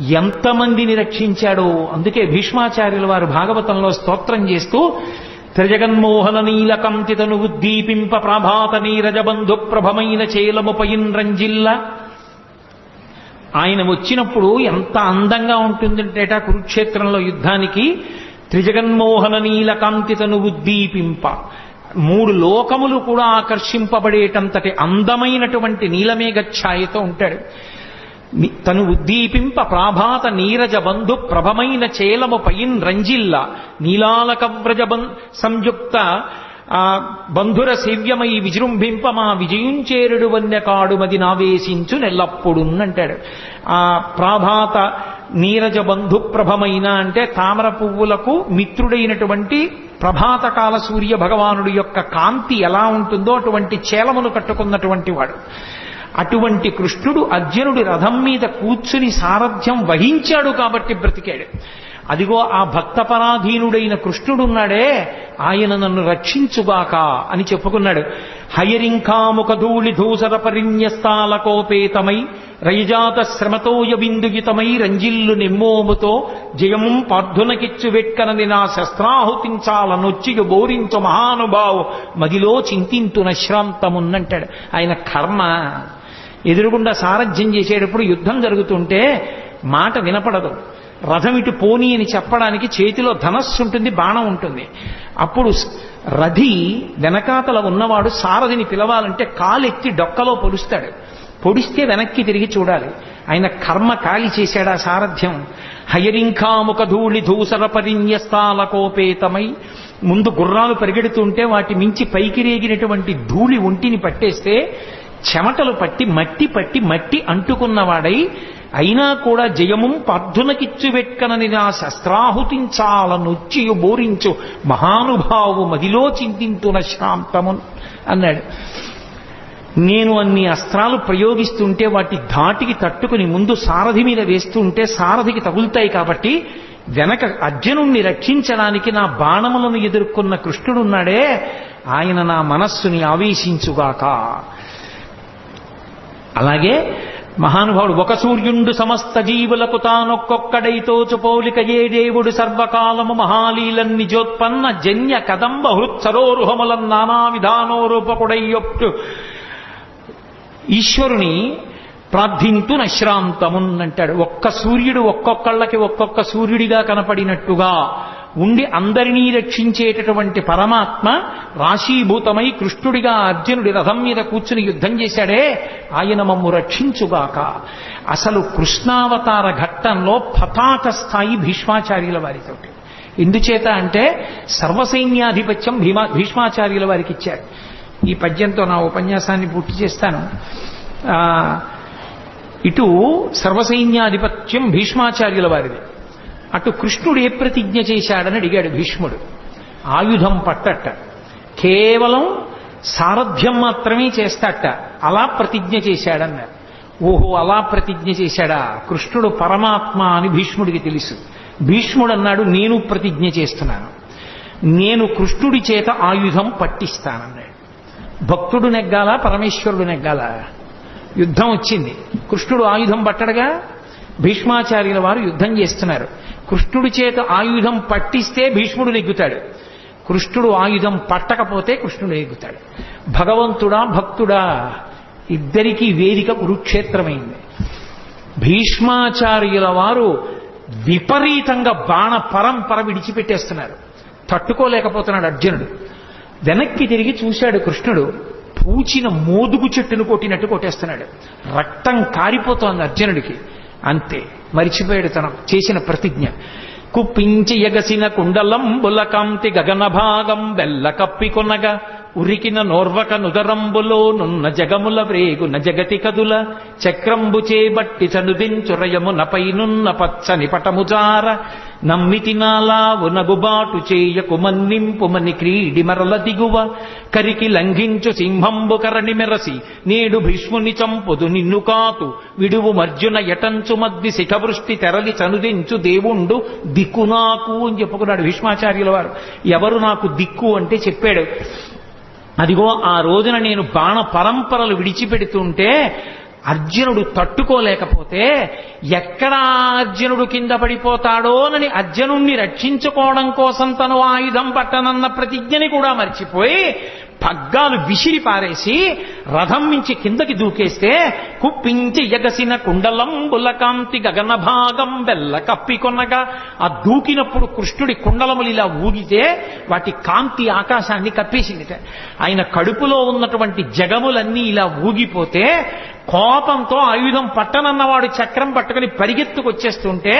ఎంతమందిని రక్షించాడో అందుకే భీష్మాచార్యుల వారు భాగవతంలో స్తోత్రం చేస్తూ త్రిజగన్మోహన నీలకంతితను ఉద్దీపింప ప్రభాత నీరజబంధు ప్రభమైన చేలముపయిన్ రంజిల్ల. ఆయన వచ్చినప్పుడు ఎంత అందంగా ఉంటుందంటేట కురుక్షేత్రంలో యుద్ధానికి త్రిజగన్మోహన నీలకాంతితను ఉద్దీపింప. మూడు లోకములు కూడా ఆకర్షింపబడేటంతటి అందమైనటువంటి నీలమేఘ ఛాయతో ఉంటాడు. తను ఉద్దీపింప ప్రాభాత నీరజ బంధు ప్రభమైన చేలము పైన్ రంజిల్ల. నీలాలకవ్రజ బం- సంయుక్త ఆ బంధుర సేవ్యమై విజృంభింప మా విజయుంచేరుడు వన్యకాడు కాడుమది నావేశించు నెల్లప్పుడు అంటాడు ఆ ప్రాభాత నీరజ బంధు ప్రభమైన అంటే తామర పువ్వులకు మిత్రుడైనటువంటి ప్రభాతకాల సూర్య భగవానుడి యొక్క కాంతి ఎలా ఉంటుందో అటువంటి చేలమును కట్టుకున్నటువంటి వాడు. అటువంటి కృష్ణుడు అర్జునుడి రథం మీద కూర్చుని సారథ్యం వహించాడు కాబట్టి బ్రతికాడు. అదిగో ఆ భక్తపరాధీనుడైన కృష్ణుడున్నాడే ఆయన నన్ను రక్షించుగాక అని చెప్పుకున్నాడు. హయరింకాముఖ ధూళి ధూసర పరిన్యస్తాల కోపేతమై రయజాత శ్రమతోయ బిందుగితమై రంజిల్లు నిమ్మోముతో జయం పార్థునకిచ్చు వెట్కనని నా శస్త్రాహుతించాలనొచ్చియు బోరించు మహానుభావు మదిలో చింతింతున శ్రాంతమున్నంటాడు. ఆయన కర్మ. ఎదురుగుండా సారథ్యం చేసేటప్పుడు యుద్ధం జరుగుతుంటే మాట వినపడదు. రథం ఇటు పోనీ అని చెప్పడానికి చేతిలో ధనస్సు ఉంటుంది బాణం ఉంటుంది. అప్పుడు రథి వెనకాతల ఉన్నవాడు సారథిని పిలవాలంటే కాలెత్తి డొక్కలో పొడుస్తాడు. పొడిస్తే వెనక్కి తిరిగి చూడాలి. ఆయన కర్మ కాలి చేశాడా సారథ్యం? హయరింఖాముఖ ధూళి ధూసర పరిన్యస్తాల కోపేతమై ముందు గుర్రాలు పరిగెడుతుంటే వాటి మించి పైకి రేగినటువంటి ధూళి ఒంటిని పట్టేస్తే చెమటలు పట్టి మట్టి పట్టి మట్టి అంటుకున్నవాడై అయినా కూడా జయముం పార్థునకిచ్చు వెట్కనని నా శస్త్రాహుతించాలనొచ్చియు బోరించు మహానుభావు మదిలో చింతింతున శ్రాంతము అన్నాడు. నేను అన్ని అస్త్రాలు ప్రయోగిస్తుంటే వాటి ధాటికి తట్టుకుని ముందు సారథి మీద వేస్తుంటే సారథికి తగులుతాయి కాబట్టి వెనక అర్జునుణ్ణి రక్షించడానికి నా బాణములను ఎదుర్కొన్న కృష్ణుడున్నాడే ఆయన నా మనస్సుని ఆవేశించుగాక. అలాగే మహానుభావుడు ఒక సూర్యుండు సమస్త జీవులకు తానొక్కొక్కడైతోచు పోలిక ఏ దేవుడు సర్వకాలము మహాలీలన్ని నిజోత్పన్న జన్య కదంబ హృత్సరోరుహములం నానా విధానోరూపకుడయ్యొప్టు ఈశ్వరుని ప్రార్థింతు నశ్రాంతమున్ అంటాడు ఒక్క సూర్యుడు ఒక్కొక్కళ్ళకి ఒక్కొక్క సూర్యుడిగా కనపడినట్టుగా ఉండి అందరినీ రక్షించేటటువంటి పరమాత్మ రాశీభూతమై కృష్ణుడిగా అర్జునుడి రథం మీద కూర్చుని యుద్ధం చేశాడే ఆయన మమ్ము రక్షించుగాక. అసలు కృష్ణావతార ఘట్టంలో పతాక స్థాయి భీష్మాచార్యుల వారితోటి ఎందుచేత అంటే సర్వసైన్యాధిపత్యం భీమా భీష్మాచార్యుల వారికి ఇచ్చారు. ఈ పద్యంతో నా ఉపన్యాసాన్ని పూర్తి చేస్తాను. ఇటు సర్వసైన్యాధిపత్యం భీష్మాచార్యుల వారిది. అటు కృష్ణుడు ఏ ప్రతిజ్ఞ చేశాడని అడిగాడు భీష్ముడు. ఆయుధం పట్టట. కేవలం సారథ్యం మాత్రమే చేస్తాట. అలా ప్రతిజ్ఞ చేశాడన్నారు ఓహో అలా ప్రతిజ్ఞ చేశాడా? కృష్ణుడు పరమాత్మ అని భీష్ముడికి తెలుసు. భీష్ముడు అన్నాడు నేను ప్రతిజ్ఞ చేస్తున్నాను. నేను కృష్ణుడి చేత ఆయుధం పట్టిస్తానన్నాడు. భక్తుడు నెగ్గాలా? పరమేశ్వరుడు నెగ్గాలా? యుద్ధం వచ్చింది. కృష్ణుడు ఆయుధం పట్టడగా? భీష్మాచార్యుల వారు యుద్ధం చేస్తున్నారు. కృష్ణుడి చేత ఆయుధం పట్టిస్తే భీష్ముడు నెగ్గుతాడు. కృష్ణుడు ఆయుధం పట్టకపోతే కృష్ణుడు నెగ్గుతాడు. భగవంతుడా భక్తుడా ఇద్దరికీ వేదిక కురుక్షేత్రమైంది. భీష్మాచార్యుల వారు విపరీతంగా బాణ పరంపర విడిచిపెట్టేస్తున్నారు. తట్టుకోలేకపోతున్నాడు అర్జునుడు. వెనక్కి తిరిగి చూశాడు కృష్ణుడు. పూచిన మోదుగు చెట్టును కొట్టినట్టు కొట్టేస్తున్నాడు. రక్తం కారిపోతోంది అర్జునుడికి. అంతే. మరిచిపోయాడు తనం. చేసిన ప్రతిజ్ఞ. కుప్పించి ఎగసిన కుండలం బులకాంతి గగన భాగం బెల్ల కప్పికొనగా ఉరికిన నోర్వక నుదరంబులో నున్న జగముల వ్రేగున జగతి కదుల చక్రంబు చేబట్టి చనుదించురయమున నపైనున్న పచ్చని పటముజార నమ్మితి నాలావు నగుబాటు చేయకు మన్నింపుమని క్రీడి మరల దిగువ కరికి లంఘించు సింహంబు కరణి మెరసి నేడు భీష్ముని చంపుదు నిన్ను కాతు విడువు మర్జున ఎటంచు మద్ది శిఖవృష్టి తెరలి చనుదించు దేవుండు దిక్కు నాకు అని చెప్పుకున్నాడు భీష్మాచార్యుల వారు. ఎవరు నాకు దిక్కు అంటే చెప్పాడు. అదిగో ఆ రోజున నేను బాణ పరంపరలు విడిచిపెడుతుంటే అర్జునుడు తట్టుకోలేకపోతే ఎక్కడ అర్జునుడు కింద పడిపోతాడోనని అర్జునుణ్ణి రక్షించుకోవడం కోసం తను ఆయుధం పట్టనన్న ప్రతిజ్ఞని కూడా మర్చిపోయి పగ్గాలు విసిరి పారేసి రథం నుంచి కిందకి దూకేస్తే కుప్పించి ఎగసిన కుండలంబుల కాంతి గగన భాగం బెల్ల కప్పికొనగా ఆ దూకినప్పుడు కృష్ణుడి కుండలములు ఇలా ఊగితే వాటి కాంతి ఆకాశాన్ని కప్పేసిందిట. ఆయన కడుపులో ఉన్నటువంటి జగములన్నీ ఇలా ఊగిపోతే కోపంతో ఆయుధం పట్టనన్నవాడు చక్రం పట్టుకుని పరిగెత్తుకొచ్చేస్తుంటే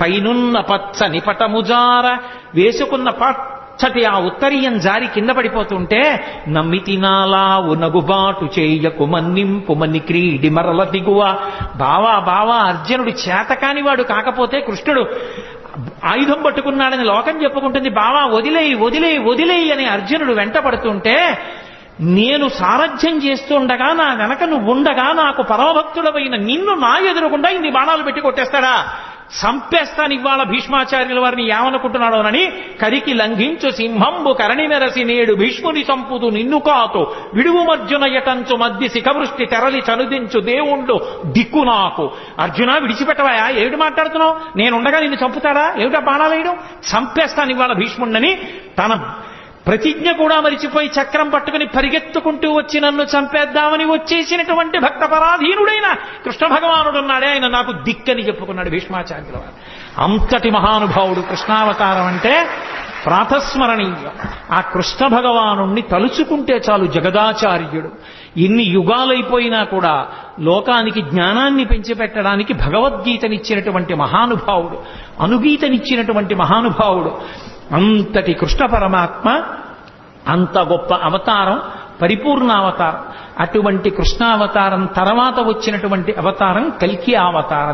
పైనున్న పచ్చని పటముజార వేసుకున్న పచ్చటి ఆ ఉత్తరీయం జారి కింద పడిపోతుంటే నమ్మితినాలా ఉనగుబాటు చేయకు మన్నింపు మన్ని క్రీడి మరల దిగువ. బావా బావా అర్జునుడు చేతకాని వాడు కాకపోతే కృష్ణుడు ఆయుధం పట్టుకున్నాడని లోకం చెప్పుకుంటుంది. బావా వదిలేయి వదిలేయి వదిలేయి అని అర్జునుడు వెంట పడుతుంటే నేను సారథ్యం చేస్తుండగా నా వెనక నువ్వు ఉండగా నాకు పరమభక్తుడమైన నిన్ను నా ఎదురుకుండా ఇన్ని బాణాలు పెట్టి కొట్టేస్తాడా? చంపేస్తాను ఇవాళ భీష్మాచార్యుల వారిని ఏమనుకుంటున్నాడోనని కరికి లంఘించు సింహంబు కరణి మెరసి నేడు భీష్ముని చంపుతూ నిన్ను కాతో. విడువు మర్జున యటంచు మధ్య శిఖవృష్టి తెరలి చనుదించు దేవుండు దిక్కు నాకు. అర్జున విడిచిపెట్టవాయా ఏమిటి మాట్లాడుతున్నావు? నేనుండగా నిన్ను చంపుతాడా? ఏమిటా బాణాలేయడం చంపేస్తాను ఇవాళ భీష్ముండని తన ప్రతిజ్ఞ కూడా మరిచిపోయి చక్రం పట్టుకుని పరిగెత్తుకుంటూ వచ్చి నన్ను చంపేద్దామని వచ్చేసినటువంటి భక్త పరాధీనుడైన కృష్ణ భగవానుడు ఉన్నాడే ఆయన నాకు దిక్కని చెప్పుకున్నాడు భీష్మాచార్యుల. వారు అంతటి మహానుభావుడు కృష్ణావతారం అంటే ప్రాతస్మరణీయం. ఆ కృష్ణ భగవానుణ్ణి తలుచుకుంటే చాలు జగదాచార్యుడు. ఎన్ని యుగాలైపోయినా కూడా లోకానికి జ్ఞానాన్ని పెంచిపెట్టడానికి భగవద్గీతనిచ్చినటువంటి మహానుభావుడు అనుగీతనిచ్చినటువంటి మహానుభావుడు అంతటి కృష్ణ పరమాత్మ అంత గొప్ప అవతారం పరిపూర్ణ అవతారం. అటువంటి కృష్ణావతారం తర్వాత వచ్చినటువంటి అవతారం కల్కి అవతారం.